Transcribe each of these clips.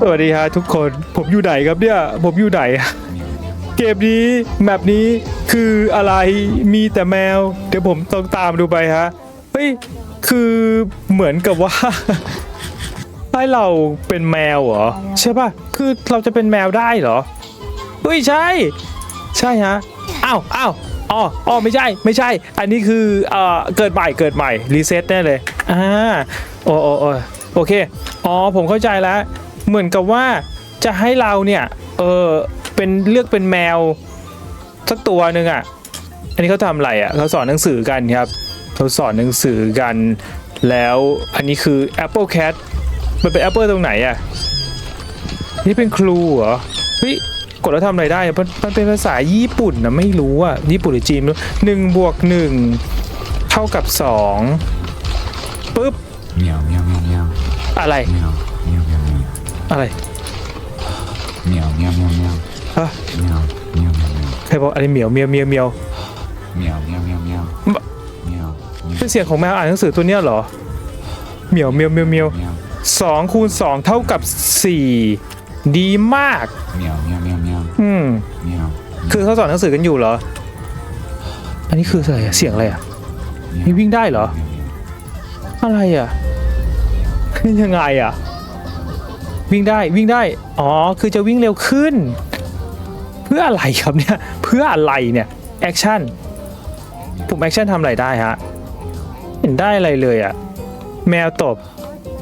สวัสดีฮะทุกคนผมอยู่ไหนครับเนี่ย ผมอยู่ไหนเกมนี้แมปนี้คืออะไรมีแต่แมว เดี๋ยวผมต้องตามดูไปฮะเฮ้ยคือเหมือนกับว่าให้เราเป็นแมวเหรอใช่ป่ะคือเราจะเป็นแมวได้เหรอเฮ้ยใช่ ใช่ฮะอ้าวอ้าวอ๋ออ๋อไม่ใช่ไม่ใช่ อันนี้คือเอ่อเกิดใหม่เกิดใหม่รีเซ็ตแน่เลยอ่าโอ้โอ้โอโอเคอ๋อผมเข้าใจแล้ว เหมือนกับว่าจะให้เราเนี่ยเออเป็นเลือกเป็นแมวสักตัวหนึ่งอะ อันนี้เขาทำอะไรอะเขาสอนหนังสือกันครับเขาสอนหนังสือกัน แล้วอันนี้คือ Apple Cat มันเป็น Apple ตรงไหนอะ นี่เป็นครูเหรอเฮ้ยกดแล้วทำอะไรได้อะมันมันเป็นภาษาญี่ปุ่นนะไม่รู้อะญี่ปุ่นหรือจีนไม่รู้หนึ่งบวกหนึ่งเท่ากับสองปุ๊บ Meow meow meow meow อะไร meow meow meow meow อะไร meow meow meow meow ฮะ meow meow meow meow ใครบอกอะไรเหมียวเมียวเมียวเมียว meow meow meow meow มะ meow เป็นเสียงของแมวอ่านหนังสือตัวเนี้ยเหรอเหมียวเมียวเมียวเมียว meow สองคูณสองเท่ากับสี่ดีมาก meow meow meow meow อืม meow คือเขาสอนหนังสือกันอยู่เหรอ อันนี้คืออะไรอะเสียงอะไรอะนี่วิ่งได้เหรอ อะไรอะยังไงอะ วิ่งได้วิ่งได้ อ๋อ คือจะวิ่งเร็วขึ้น เพื่ออะไรครับเนี่ย เพื่ออะไรเนี่ยแอคชั่นปุ่มแอคชั่นทำอะไรได้ฮะเห็นได้อะไรเลยอะแมวตบ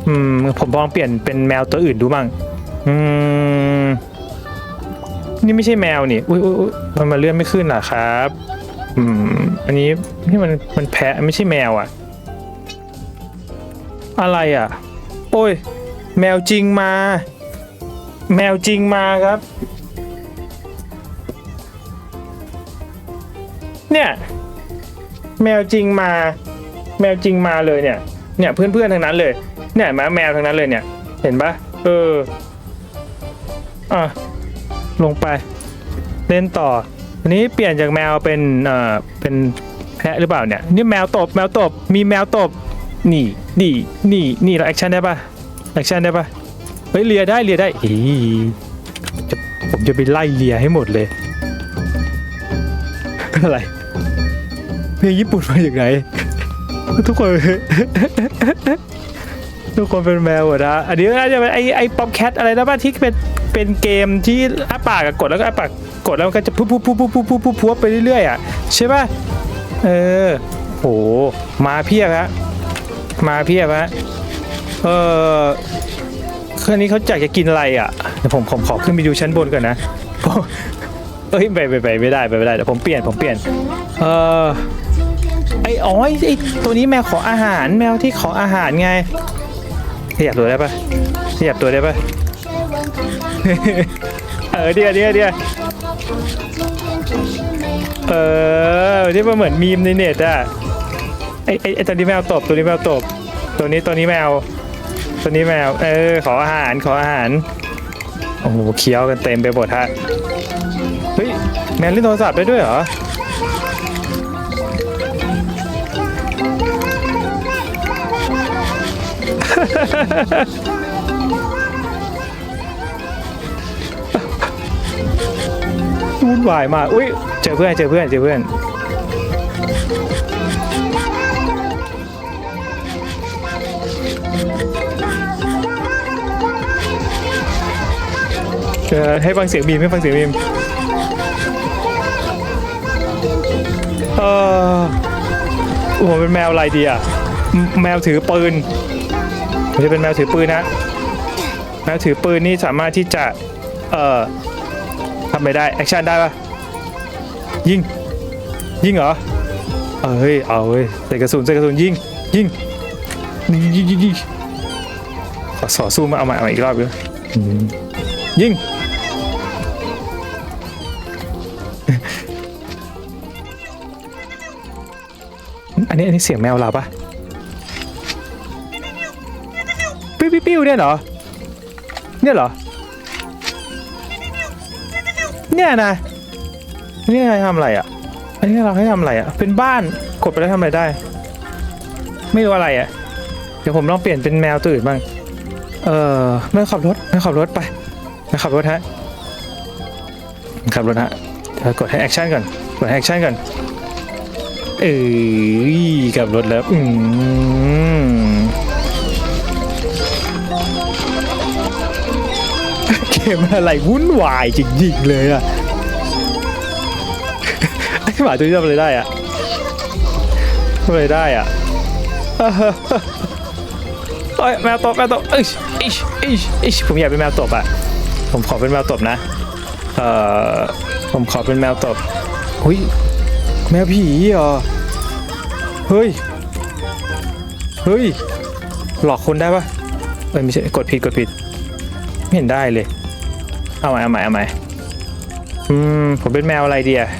อืม ผมลองเปลี่ยนเป็นแมวตัวอื่นดูมั่งอืม นี่ไม่ใช่แมวนี่ อุ้ยอุ้ยมันมาเลื่อนไม่ขึ้นหรอครับ อืม อันนี้นี่มันมันแพะไม่ใช่แมวอะอะไรอะโอ้ย แมวจริงมา แมวจริงมาครับ เนี่ย แมวจริงมา แมวจริงมาเลยเนี่ย เนี่ยเพื่อนๆทั้งนั้นเลย เนี่ยมาแมวทั้งนั้นเลยเนี่ย เห็นปะเอออะลงไป เล่นต่ออันนี้เปลี่ยนจากแมวเป็นเอ่อเป็นแพะหรือเปล่าเนี่ยนี่แมวตบแมวตบมีแมวตบนี่นี่นี่นี่เราแอคชั่นได้ปะ แอคชั่นได้ปะเฮ้ยเลียได้เลียได้อีผมจะไปไล่เลียให้หมดเลย อะไรเพลงญี่ปุ่นมาจากไหน ทุกคน ทุกคนเป็นแมวหมดนะอันนี้น่าจะเป็นไอไอป๊อปแคทอะไรนะบ้าที่เป็นเป็นเกมที่อ้าปากกดแล้วก็อ้าปากกดแล้วมันก็จะพุ๊บพุ๊พุ๊พุ๊พุ๊พุ๊พุ๊ไปเรื่อยๆอะใช่ป่ะเออโหมาเพียบฮะมาเพียบฮะ เออคืนนี้เขาอยากจะกินอะไรอะเดี๋ยวผมผมขอขึ้นไปดูชั้นบนก่อนนะเอ้ยไปไปไปไม่ได้ไปไม่ได้เดี๋ยวผมเปลี่ยนผมเปลี่ยน เออไออ๋อไอ้ไอตัวนี้แมวขออาหารแมวที่ขออาหารไงขยับตัวได้ปะขยับตัวได้ปะเออเดียวเดียวเดียวเออที่มันเหมือนมีมในเน็ตอะไอไอไอตัวนี้แมวตบตัวนี้แมวตบ ตัวนี้ตัวนี้แมว ตัวนี้แมว เออ ขออาหาร ขออาหาร โอ้โห เคี้ยวกันเต็มไปหมดฮะ เฮ้ย แมวเล่นโทรศัพท์ได้ด้วยเหรอ วุ่นวายมาก อุ้ย เจอเพื่อน เจอเพื่อน เจอเพื่อน เออให้ฟังเสียงบีมให้ฟังเสียงบีมเออโอ้โหเป็นแมวอะไรดีอะ แมวถือปืนมันจะเป็นแมวถือปืนนะ แมวถือปืนนี่สามารถที่จะ เอ่อทำอะไรได้แอคชั่นได้ปะยิง ยิงเหรอเฮ้ย เอาเฮ้ยใส่กระสุนใส่กระสุนยิง ยิง ยิงยิงยิงขอสอสู้มาเอาใหม่เอาใหม่อีกรอบเลยอืมยิง นี้อันนี้เสียงแมวเราปะปิ้วปิ้วปิ้วเนี่ยเหรอ เนี่ยเหรอ เนี่ยนะนี่ให้ทำอะไรอะ อันนี้เราให้ทำอะไรอะ เป็นบ้านกดไปแล้วทำอะไรได้ ไม่รู้อะไรอะ เดี๋ยวผมลองเปลี่ยนเป็นแมวตัวอื่นบ้าง เออไม่ขับรถไม่ขับรถไปไม่ขับรถฮะขับรถฮะกดให้แอคชั่นก่อน กดให้แอคชั่นก่อน เอ้ยขับรถแล้วอืมเกมอะไรวุ่นวายจริงๆเลยอะไอหมาตัวนี้ทำอะไรได้อะทำอะไรได้อะเอ้ยแมวตบแมวตบเอ้ยอิชอิชอิชผมอยากเป็นแมวตบอะผมขอเป็นแมวตบนะ เอ่อ ผมขอเป็นแมวตบหุย แมวผีเหรอ เฮ้ย เฮ้ย หลอกคนได้ปะเอ้ยไม่ใช่ กดผิดกดผิด ไม่เห็นได้เลย เอาใหม่เอาใหม่เอาใหม่อืม ผมเป็นแมวอะไรเดีอะ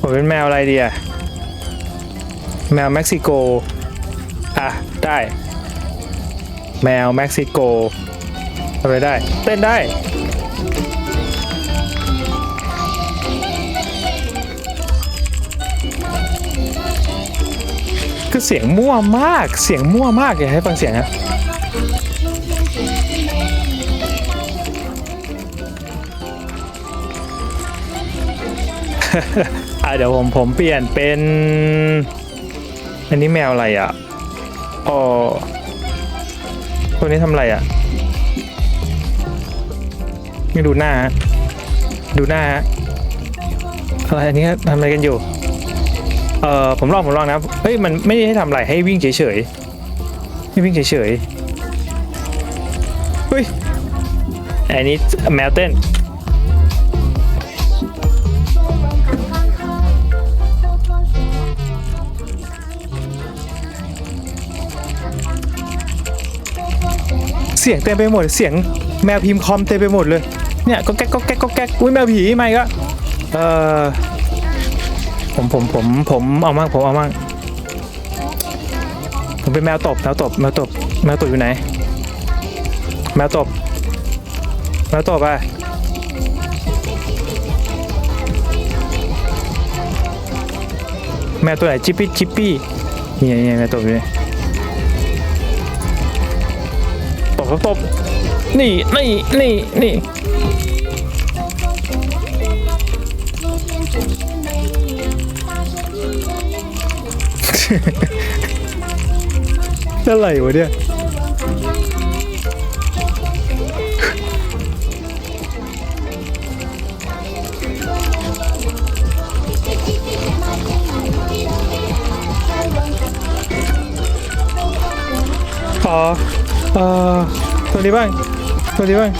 ผมเป็นแมวอะไรเดีอะแมวเม็กซิโก อะ ได้ แมวเม็กซิโกทำอะไรได้ เต้นได้ คือเสียงมั่วมาก เสียงมั่วมากอยากให้ฟังเสียงฮะอะเดี๋ยวผมผมเปลี่ยนเป็น อันนี้แมวอะไรอะอ๋อตัวนี้ทำอะไรอะไม่ดูหน้า ดูหน้าอะไรอันนี้ทำอะไรกันอยู่ เออผมลองผมลองนะเฮ้ยมันไม่ได้ให้ทำอะไรให้วิ่งเฉยๆให้วิ่งเฉยๆเฮ้ยอันนี้แมวเต้น เสียงเต็มไปหมด เสียงแมวพิมพ์คอมเต็มไปหมดเลย เนี่ยก็แก๊กก็แก๊กก็แก๊กอุ้ยแมวผีมาอีกแล้วเออ ผมผมผมผมเอามั่งผมเอามั่งผมเป็นแมวตบแมวตบแมวตบแมวตบอยู่ไหน แมวตบแมวตบอะแมวตัวไหนจิปปี้จิปปี้เนี่ไงนี่ไงแมวตบอยู่นี่ตบตบตบนี่นี่นี่นี่ อะไรวะเนี่ย อ๋อเอ่อตัวนี้บ้าง ตัวนี้บ้าง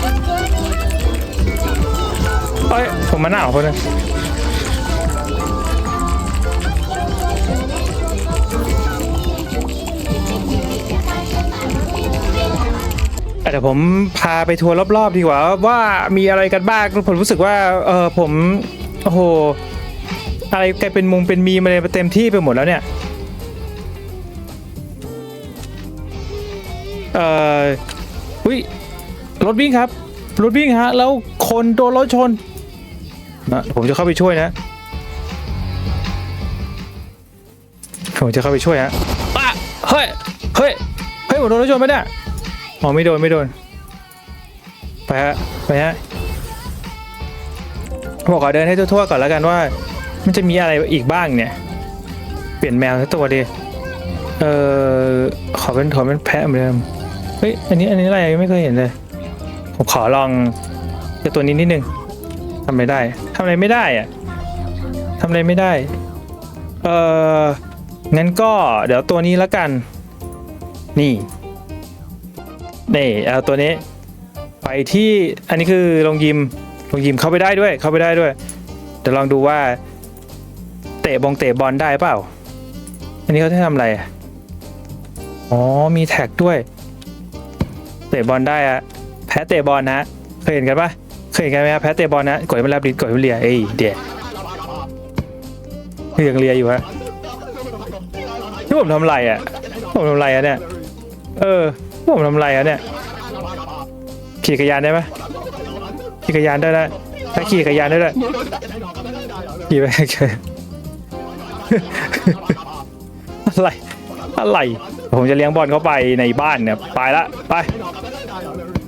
เอ้ยผมมาหนาวคนนึง เดี๋ยวผมพาไปทัวร์รอบๆดีกว่า ว่ามีอะไรกันบ้างผมรู้สึกว่าเออผมโอ้โหอะไรกลายเป็นมุงเป็นมีมอะไรเต็มที่ไปหมดแล้วเนี่ยเอ่ออุ้ยรถวิ่งครับรถวิ่งฮะแล้วคนโดนรถชนนะผมจะเข้าไปช่วยนะผมจะเข้าไปช่วยฮะอะเฮ้ยเฮ้ยเฮ้ยผมโดนรถชนไหมเนี่ย อ๋อไม่โดนไม่โดน ไปฮะไปฮะบอกขอเดินให้ทั่วๆก่อนแล้วกันว่า มันจะมีอะไรอีกบ้างเนี่ย เปลี่ยนแมวทั้งตัวดิเออขอเป็นขอเป็นแพะเหมือนเดิมเฮ้ยอันนี้อันนี้อะไรไม่เคยเห็นเลยผมขอลองเจะตัวนี้นิดนึงทำอะไรได้ทำอะไรไม่ได้อะทำอะไรไม่ได้ เอองั้นก็เดี๋ยวตัวนี้แล้วกัน นี่ นี่เอาตัวนี้ ไปที่อันนี้คือโรงยิมโรงยิมเข้าไปได้ด้วย เข้าไปได้ด้วยเดี๋ยวลองดูว่า เตะบงเตะบอลได้เปล่า อันนี้เขาจะทำอะไรอ๋อมีแท็กด้วย เตะบอลได้อะแพ้เตะบอลนะเคยเห็นกันปะเคยเห็นกันไหมครับแพ้เตะบอลนะกดให้มันรับดิกดให้มันเลียเอ้ยเดี๋ยวยังเลียอยู่ฮะนี่ผมทำไรอะผมทำไรอะเนี่ย เออ ผมทำไรอะเนี่ย ขี่จักรยานได้ไหมขี่จักรยานได้ได้ถ้าขี่จักรยานได้ได้ขี่ไปอะไรอะไร ผมจะเลี้ยงบอลเข้าไปในบ้านเนี่ย ไปละ ไป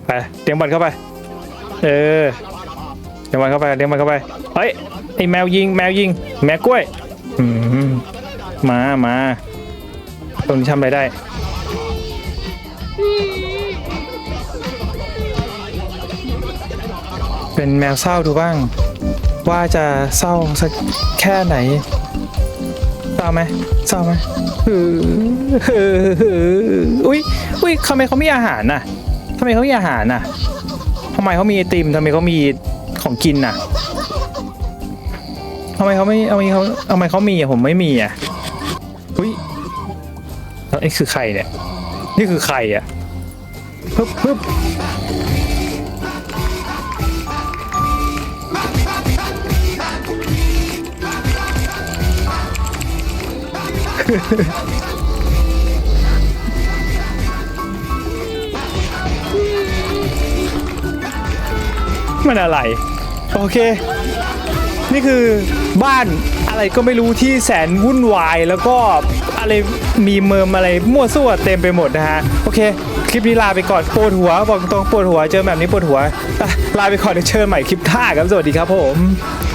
ไปเลี้ยงบอลเข้าไป เออ เลี้ยงบอลเข้าไป เลี้ยงบอลเข้าไป เฮ้ย ไอแมวยิง แมวยิง แมวกล้วย อืม มา มา ตรงนี้ทำอะไรได้ เป็นแมวเศร้าดูบ้าง ว่าจะเศร้าสักแค่ไหนเศร้าไหมเศร้าไหมอืออุ้ยอุ้ยทำไมเขามีอาหารน่ะทำไมเขามีอาหารน่ะทำไมเขามีไอติมทำไมเขามีของกินน่ะทำไมเขาไม่เอาไมเขาทำไมเขามีอะผมไม่มีอะอุ้ยแล้วไอ้คือใครเนี่ย นี่คือใครอะปึ๊บปึ๊บ มันอะไร โอเค นี่คือบ้านอะไรก็ไม่รู้ที่แสนวุ่นวาย แล้วก็อะไรมีเมิมอะไรมั่วซั่วเต็มไปหมดนะฮะ โอเค คลิปนี้ลาไปก่อนปวดหัว บอกตรงปวดหัวเจอแบบนี้ปวดหัว ลาไปก่อนเดี๋ยวเจอใหม่คลิปท่าครับ สวัสดีครับผม「